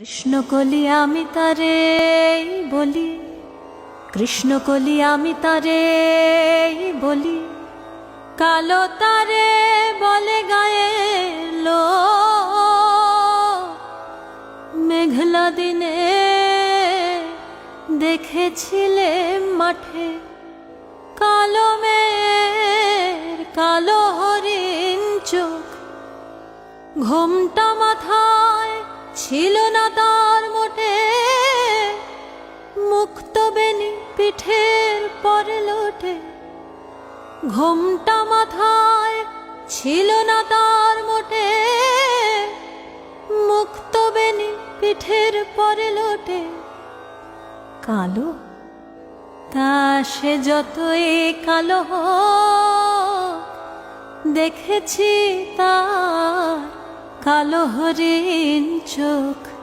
কৃষ্ণকলি আমি তারে বলি, কৃষ্ণকলি আমি তারে বলি। কালো তারে বলে গায়ে লো, মেঘলা দিনে দেখেছিলে মাঠে। কালো মেয়ের কালো হরিণ চোখ, ঘোমটা না তার মোটে। মুক্ত বেনি পিঠের পরে লোটে। ঘোমটা মাথায় ছিল না তার মোটে। মুক্ত বেনি পিঠের পরে লোটে। কালো? তা সে যতই কালো দেখেছি তার কালো হরিণ চোখ।